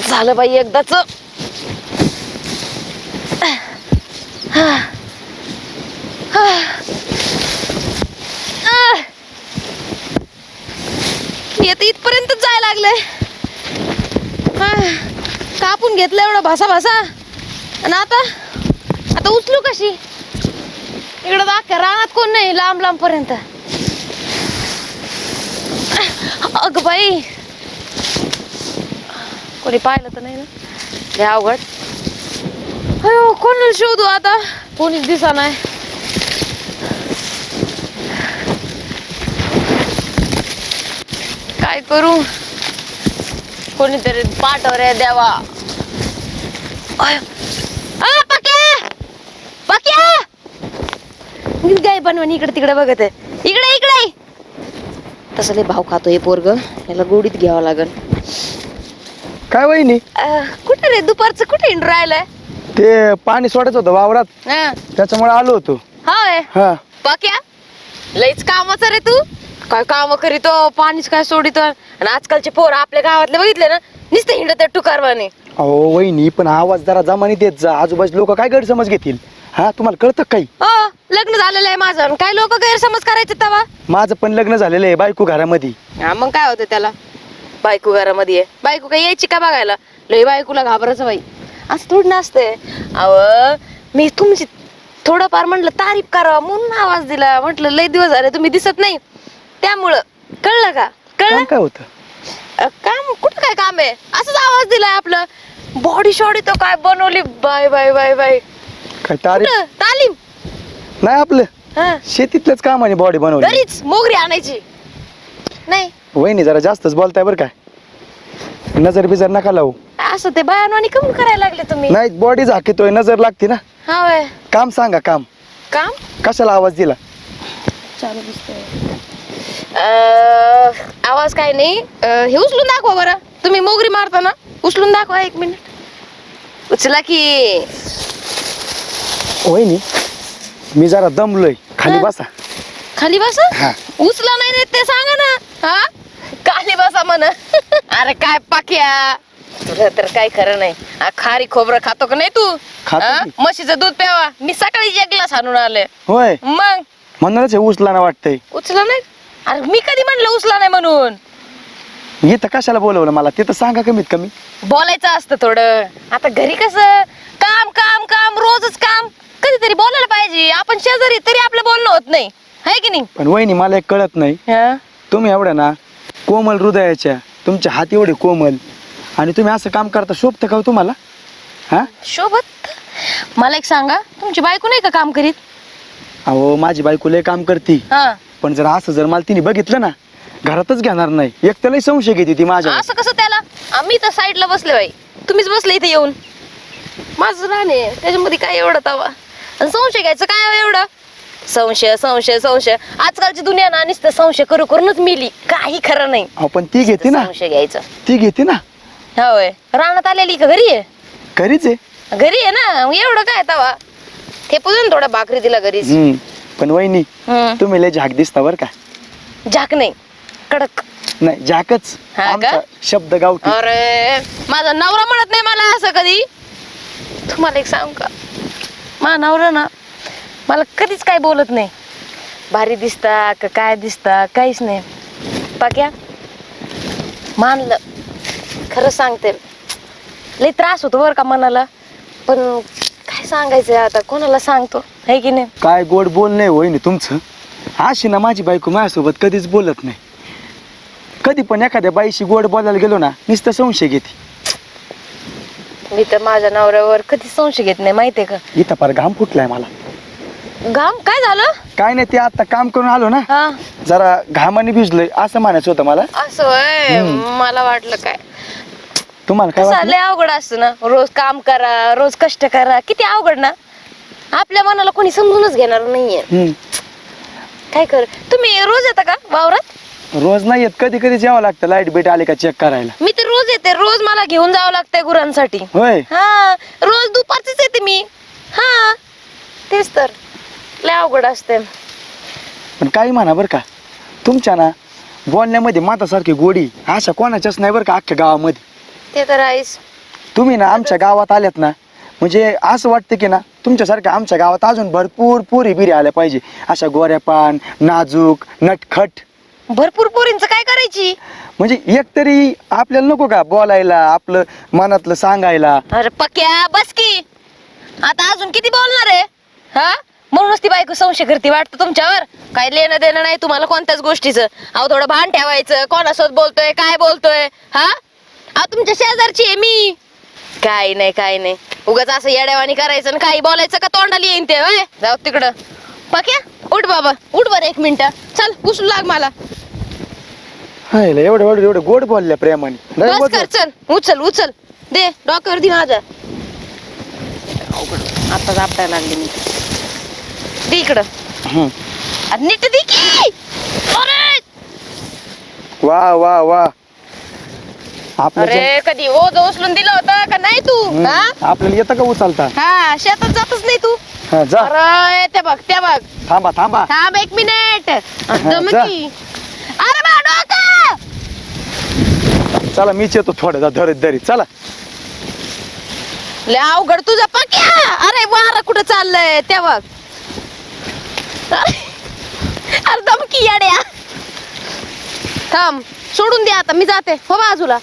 झालं बाई एकदाच. येते इथपर्यंत जाय लागलंय कापून घेतलं एवढं भासा भासा. आणि आता? आता उचलू कशी? इकडं दाख्या रानात कोण नाही लांब लांब पर्यंत. अग बाई कोणी पाहिलं तर नाही ना? लय अवघड. अयो कोणाला शोधू आता? कोणीच दिसा नाही. काय करू? कोणीतरी पाठवऱ्या द्यावा गाय बनवून इकडे तिकडे बघत आहे. इकडे इकडे! तसं भाव खातो हे पोरग. याला गोडीत घ्यावं लागल काय वहिनी? कुठे रे? दुपारचं कुठे इंड राहिलंय? ते पाणी सोडायचं होतं वावरात. हा. त्याच्यामुळे आलो होतो. होय? हा. पक्या लईच कामाचा रे तू. काय काम करीतो पाणीच काय सोडितो. आणि आजकालचे पोर आपल्या गावातले बघितले ना नुसते हिंडत टुकारवाने. अहो वहिनी पण आवाज जरा जमानी देत जा. आजूबाजू लोक काय गैरसमज घेतील? हा तुम्हाला कळतं का काही? हो लग्न झालेलं आहे माझं. आणि काय लोक गैरसमज करायचे तवा. माझं पण लग्न झालेलं आहे बायको घरामध्ये. हा मग काय होतं त्याला? बायको घरामध्ये आहे. बायको काय यायची का बघायला? लय बायकोला घाबरायचं बाई. असं थोडं नसते अव मी तुमची थोडंफार म्हटलं तारीफ करावं म्हणून आवाज दिला. म्हटलं लय दिवस झाले तुम्ही दिसत नाही. त्यामुळं कळलं का? कळलं? काय होतं? अ, काम कुठं काय काम आहे? असंच आवाज दिलाय आपलं. बॉडी शॉडी तो काय बनवली? Bye bye bye bye. काय तारीफ? कुठं? तालीम? नाही आपलं. हा. शेतीतलंच काम आणि बॉडी बनवली. घरीच मोगरी आणायची. नाही. वहिनी जरा जास्तच बोलताय बरं काय नजर बिजर नका लावू. असं ते बयानवाणी कमी करायला लागले तुम्ही. नाही बॉडी झाकीतोय नजर लागते ना. हा काम सांगा काम. काम? कशाला आवाज दिला? चालू दिसतंय. आवाज काय नाही. अं, हे उचलून दाखवा बरं. तुम्ही मोगरी मारता ना उचलून दाखवा एक मिनिट. उचला की. वहिनी मी जरा दमलोय. खाली. बसा. खाली बसा? हा. उचला नाही देत ते सांगा ना. हा? खाली बसा म्हण. अरे काय पाक्या? तुझं तर काय खरं नाही. आ, खारी खोबरं खातो का नाही तू? खातो हा? की. म्हशीचं दूध प्यावा. मी सकाळी एक ग्लास आणून आले. होय. मग? म्हणूनच हे उचला ना वाटतंय. उचला नाही? अरे मी कधी म्हणलं उचला नाही म्हणून? इथं कशाला बोलवलं मला? तिथं सांगा कमीत कमी. बोलायचं असतं थोडं. आता घरी कसं? काम काम काम रोजच काम. कधीतरी बोलायला पाहिजे. आपण शेजारी तरी आपलं बोलणं होत नाही. आहे की नाही? पण वहिनी मला एक कळत नाही. हा? तुम्ही एवढ्या ना कोमल हृदयाच्या तुमचे हात एवढे कोमल. आणि तुम्ही असं काम करता शोभतं का हो तुम्हाला? हा? शोभत? मला एक सांगा तुमची बायको नाही का काम करीत? अहो माझी बायको लय काम करती. हा. पण जर असं जर मला तिने बघितलं ना घरातच घेणार नाही. एक त्यालाही संशय घेते ती माझ्या असं कसं त्याला? आम्ही तर साईडला बसले बाई. तुम्हीच बसले इथे येऊन. माझं राहणे त्याच्यामध्ये काय एवढं तवा? आणि संशय घ्यायचं काय हो एवढं? संशय संशय संशय. आजकालची दुनिया ना नुसतं संशय करू करूनच मिली. काही खरं नाही. अहो पण ती घेते ना. संशय घ्यायचं. ती घेते ना. होय. रानात आलेली का घरी? आहे घरीच आहे. घरी आहे ना? मग एवढं काय तवा? ते पुजून थोडा भाकरी दिला घरीच. हम्म. पण वहिनी हम्म. तुम्ही लय झाक दिसता बर का? झाक नाही. कडक. नाही झाकच. हा का? आमचा शब्द गावठी. अरे माझा नवरा म्हणत नाही मला असं कधी. तुम्हाला एक सांग का? माझा नवरा ना मला कधीच काय बोलत नाही. भारी दिसता का काय दिसता काहीच नाही. पाक्या मानलं. खरं सांगते लई त्रास होतो बरं का मनाला. पण काय सांगायचं आता कोणाला सांगतो है की नाही? काय गोड बोल नाही वहिनी तुमचं. अशी ना माझी बायको माझ्यासोबत कधीच बोलत नाही. कधी पण एखाद्या बाईशी गोड बोलायला गेलो ना नुसतं संशय घेते. मी तर माझ्या नवऱ्यावर कधी संशय घेत नाही माहितीये का? इथं फार घाम फुटलाय मला. घाम? काय झालं? काय नाही ते आता काम करून आलो ना. हा. जरा घामाने भिजलोय असं म्हणायचं होतं मला. असं होय? मला वाटलं काय. तुम्हाला काय कसं वाटलं? लय अवघड असतं ना. रोज काम करा रोज कष्ट करा. किती अवघड ना. आपल्या मनाला कोणी समजूनच घेणार नाहीये. हम्म. काय कर तुम्ही रोज येता का वावरात? रोज नाही येत कधी कधी यावं लागतं. लाइट बीट आली का चेक करायला. मी तर रोज येते. रोज मला घेऊन जावं लागतंय गुरांसाठी. होय. हा. रोज दुपारचीच येते मी हा तेच तर अवघड असते. पण काही म्हणा बरं का. तुमच्या ना बोलण्यामध्ये मातासारखी गोडी अशा कोणाच्याच नाही बरं का अख्ख्या गावामध्ये. ते तर आहेस तुम्ही ना आमच्या गावात आल्यात ना म्हणजे असं वाटतं की ना तुमच्यासारख्या आमच्या गावात अजून भरपूर पोरी बिरी आल्या पाहिजे. अशा गोऱ्या पान नाजूक नटखट. भरपूर पोरींचं काय करायची? म्हणजे एक तरी आपल्याला नको का बोलायला आपलं मनातलं सांगायला. अरे पक्या बस की. आता अजून किती बोलणार आहे? हा? म्हणूनच ती बायको संशय करते वाटतं तुमच्यावर? काय लेणं देणं नाही तुम्हाला कोणत्याच गोष्टीचं. अहो थोडं भान ठेवायचं. कोणासोबत बोलतोय काय बोलतोय? हा? अहो तुमच्या शेजारची आहे मी. काय नाही काय नाही. उगाच असं येड्यावानी करायचं आणि काही बोलायचं का तोंडाला येईन ते होय? जाऊ तिकडं. पक्या? उठ बाबा. उठ बरं एक मिनिट. चल उचलू लाग मला. हायला एवढं एवढं एवढं गोड बोलल्या प्रेमाने. लय बस चल. उचल उचल. दे डॉक्टर दे माझा आता आपटायला लागले मी. इकडं. अरे नीट दे की अरे! वा वा वा. अरे कधी ओझ उचलून दिलं होतं का नाही तू. हा? आपल्याला येतं का उचलता? हा शेतात जातच नाही तू. हा, जा. अरे ते बघ ते बघ. थांबा थांबा. थांब एक मिनिट. जा. दमकी अरे बा डोकं! चला मीच येतो थोडं जा धरीत धरीत चला. लय अवघड तुझा पक्या. अरे वारा कुठं चाललंय? ते बघ. अरे दमकी येड्या. थांब सोडून दे आता मी जाते. हो बाजूला